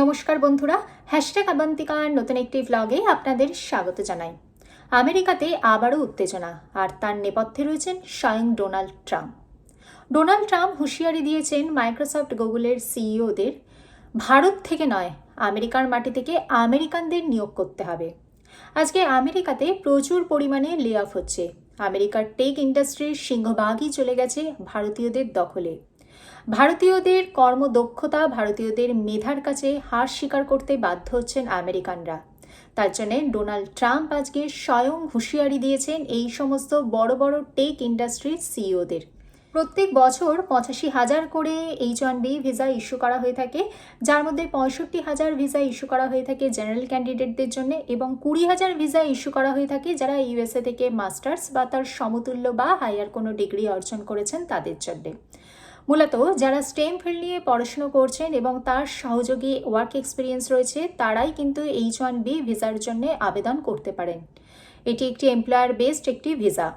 নমস্কার বন্ধুরা হ্যাশট্যাগ আবান্তিকার নতুন একটি ভ্লগে আপনাদের স্বাগত জানাই। আমেরিকাতে আবারও উত্তেজনা, আর তার নেপথ্যে রয়েছেন স্বয়ং ডোনাল্ড ট্রাম্প। ডোনাল্ড ট্রাম্প হুঁশিয়ারি দিয়েছেন মাইক্রোসফট গুগলের সিইওদের, ভারত থেকে নয়, আমেরিকার মাটি থেকে আমেরিকানদের নিয়োগ করতে হবে। আজকে আমেরিকাতে প্রচুর পরিমাণে লে অফ হচ্ছে। আমেরিকার টেক ইন্ডাস্ট্রির সিংহভাগই চলে গেছে ভারতীয়দের দখলে। ভারতীয়দের কর্মদক্ষতা, ভারতীয়দের মেধার কাছে হার স্বীকার করতে বাধ্য হচ্ছেন আমেরিকানরা। তার জন্যে ডোনাল্ড ট্রাম্প আজকে স্বয়ং হুঁশিয়ারি দিয়েছেন এই সমস্ত বড় বড় টেক ইন্ডাস্ট্রির সিইওদের। প্রত্যেক বছর পঁচাশি হাজার করে H one B visa issue করা হয়ে থাকে, যার মধ্যে পঁয়ষট্টি হাজার ভিসা ইস্যু করা হয়ে থাকে জেনারেল ক্যান্ডিডেটদের জন্য এবং কুড়ি হাজার ভিসা ইস্যু করা হয়ে থাকে যারা ইউএসএ থেকে মাস্টার্স বা তার সমতুল্য বা হায়ার কোনো ডিগ্রি অর্জন করেছেন তাদের জন্যে। মূলত যারা স্টেম ফিল্ড নিয়ে পড়াশুনো করছেন এবং তার সহযোগী ওয়ার্ক এক্সপিরিয়েন্স রয়েছে, তারাই কিন্তু এইচ ওয়ান বি ভিসার জন্য আবেদন করতে পারেন। এটি একটি এমপ্লয়ার বেসড একটি ভিসা।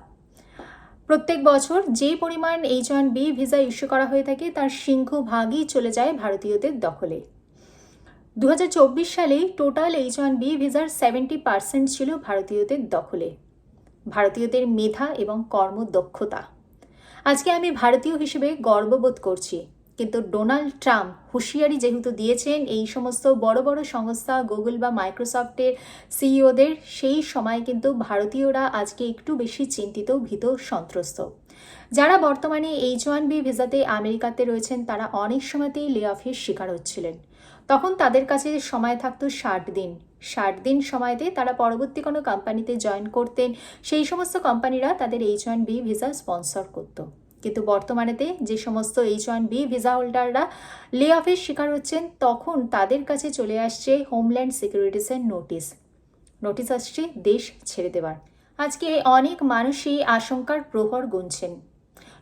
প্রত্যেক বছর যে পরিমাণ H one B visa issue করা হয়ে থাকে, তার সিংহভাগই চলে যায় ভারতীয়দের দখলে। দু সালেই টোটাল এইচ ওয়ান বি ভিসার সেভেন্টি পার্সেন্ট ছিল ভারতীয়দের দখলে। ভারতীয়দের মেধা এবং কর্মদক্ষতা। আজকে আমি ভারতীয় হিসেবে গর্ববোধ করছি। কিন্তু ডোনাল্ড ট্রাম্প হুঁশিয়ারি যেহেতু দিয়েছেন, এই সমস্ত বড় বড় সংস্থা গুগল বা মাইক্রোসফটের সিইওদের, সেই সময় কিন্তু ভারতীয়রা আজকে একটু বেশি চিন্তিত, ভীত, সন্ত্রস্ত। যারা বর্তমানে এইচ ওয়ান বি ভিসাতে আমেরিকাতে রয়েছেন, তারা অনেক সময়তেই লে অফের শিকার হচ্ছিলেন। তখন তাদের কাছে সময় থাকতো ষাট দিন। ষাট দিন সময়তে তারা পরবর্তী কোনো কোম্পানিতে জয়েন করতেন। সেই সমস্ত কোম্পানিরা তাদের H one B visa sponsor করতো। কিন্তু বর্তমানেতে যে সমস্ত এইচ ওয়ান বি ভিসা হোল্ডাররা লে অফের শিকার হচ্ছেন, তখন তাদের কাছে চলে আসছে হোমল্যান্ড সিকিউরিটিসের নোটিশ নোটিশ আসছে দেশ ছেড়ে দেওয়ার আজকে অনেক মানুষই আশঙ্কার প্রহর গুনছেন।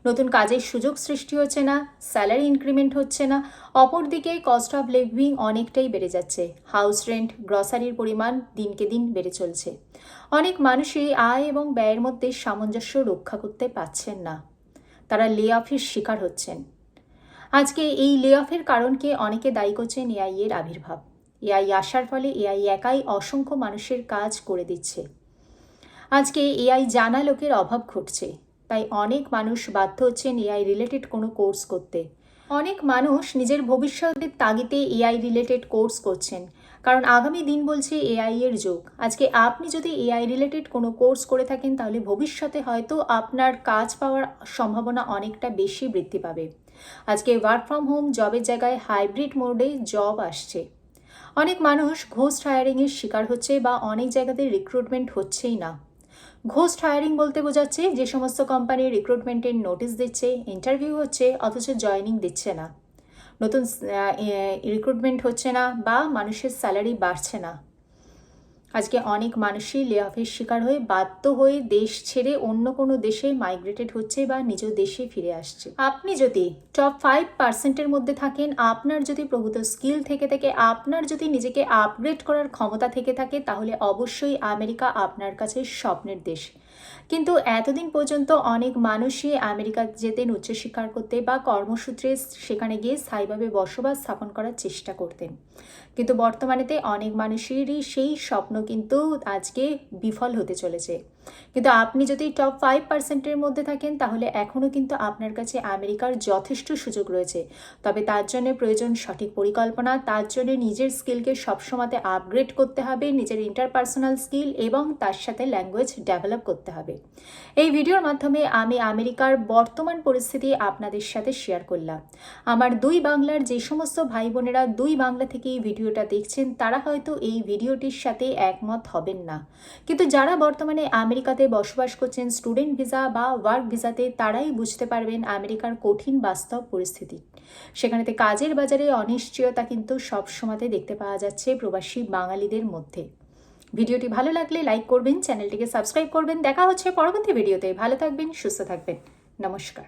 নতুন কাজের সুযোগ সৃষ্টি হচ্ছে না স্যালারি ইনক্রিমেন্ট হচ্ছে না, অপরদিকে কস্ট অফ লিভিং অনেকটাই বেড়ে যাচ্ছে হাউস রেন্ট গ্রসারির পরিমাণ দিনকে দিন বেড়ে চলছে। অনেক মানুষই আয় এবং ব্যয়ের মধ্যে সামঞ্জস্য রক্ষা করতে পারছেন না, তারা লে অফের শিকার হচ্ছেন। আজকে এই লে অফের কারণকে অনেকে দায়ী করছেন এআই এর আবির্ভাব। এআই আসার ফলে এআই একাই অসংখ্য মানুষের কাজ করে দিচ্ছে। আজকে এআই জানা লোকের অভাব ঘটছে তাই অনেক মানুষ বাধ্য হচ্ছেন এআই রিলেটেড কোনো কোর্স করতে। অনেক মানুষ নিজের ভবিষ্যতের তাগিতে এআই রিলেটেড কোর্স করছেন। কারণ আগামী দিন বলছে এআই এর যুগ। আজকে আপনি যদি এআই রিলেটেড কোনো কোর্স করে থাকেন, তাহলে ভবিষ্যতে হয়তো আপনার কাজ পাওয়ার সম্ভাবনা অনেকটা বেশি বৃদ্ধি পাবে। আজকে ওয়ার্ক ফ্রম হোম জবের জায়গায় হাইব্রিড মোডে জব আসছে। অনেক মানুষ ঘোস্ট হায়ারিংয়ের শিকার হচ্ছে বা অনেক জায়গাতে রিক্রুটমেন্ট হচ্ছেই না। ঘোস্ট হায়ারিং বলতে বোঝাচ্ছে যে সমস্ত কোম্পানি রিক্রুটমেন্টের নোটিশ দিচ্ছে ইন্টারভিউ হচ্ছে, অথচ জয়নিং দিচ্ছে না। নতুন রিক্রুটমেন্ট হচ্ছে না বা মানুষের স্যালারি বাড়ছে না। আজকে অনেক মানুষই লে শিকার হয়ে বাধ্য হয়ে দেশ ছেড়ে অন্য কোনো দেশে মাইগ্রেটেড হচ্ছে বা নিজ দেশে ফিরে আসছে। আপনি যদি টপ ফাইভ পার্সেন্টের মধ্যে থাকেন, আপনার যদি প্রভূত স্কিল থেকে থাকে, আপনার যদি নিজেকে আপগ্রেড করার ক্ষমতা থেকে থাকে, তাহলে অবশ্যই আমেরিকা আপনার কাছে স্বপ্নের দেশ। কিন্তু এতদিন পর্যন্ত অনেক মানুষই আমেরিকা যেতেন উচ্চশিক্ষার করতে বা কর্মসূত্রে সেখানে গিয়ে স্থায়ীভাবে বসবাস স্থাপন করার চেষ্টা করতেন। কিন্তু বর্তমানেতে অনেক মানুষেরই সেই স্বপ্ন কিন্তু আজকে বিফল হতে চলেছে। কিন্তু আপনি যদি টপ ফাইভ পার্সেন্টের মধ্যে থাকেন, তাহলে এখনও কিন্তু আপনার কাছে আমেরিকার যথেষ্ট সুযোগ রয়েছে। তবে তার জন্য প্রয়োজন সঠিক পরিকল্পনা, তার জন্য নিজের স্কিলকে সবসময়তে আপগ্রেড করতে হবে, নিজের ইন্টারপার্সোনাল স্কিল এবং তার সাথে ল্যাঙ্গুয়েজ ডেভেলপ করতে হবে। এই ভিডিওর মাধ্যমে আমি আমেরিকার বর্তমান পরিস্থিতি আপনাদের সাথে শেয়ার করলাম। আমার দুই বাংলার যে সমস্ত ভাই বোনেরা দুই বাংলা থেকে এই ভিডিওটা দেখছেন, তারা হয়তো এই ভিডিওটির সাথে একমত হবেন না। কিন্তু যারা বর্তমানে আমেরিকাতে বসবাস করছেন স্টুডেন্ট ভিসা বা ওয়ার্ক ভিসাতে তারাই বুঝতে পারবেন আমেরিকার কঠিন বাস্তব পরিস্থিতি। সেখানেতে কাজের বাজারে অনিশ্চয়তা কিন্তু সব সময়তে দেখতে পাওয়া যাচ্ছে প্রবাসী বাঙালিদের মধ্যে। ভিডিওটি ভালো লাগলে লাইক করবেন, চ্যানেলটিকে সাবস্ক্রাইব করবেন। দেখা হচ্ছে পরবর্তী ভিডিওতে। ভালো থাকবেন, সুস্থ থাকবেন। নমস্কার।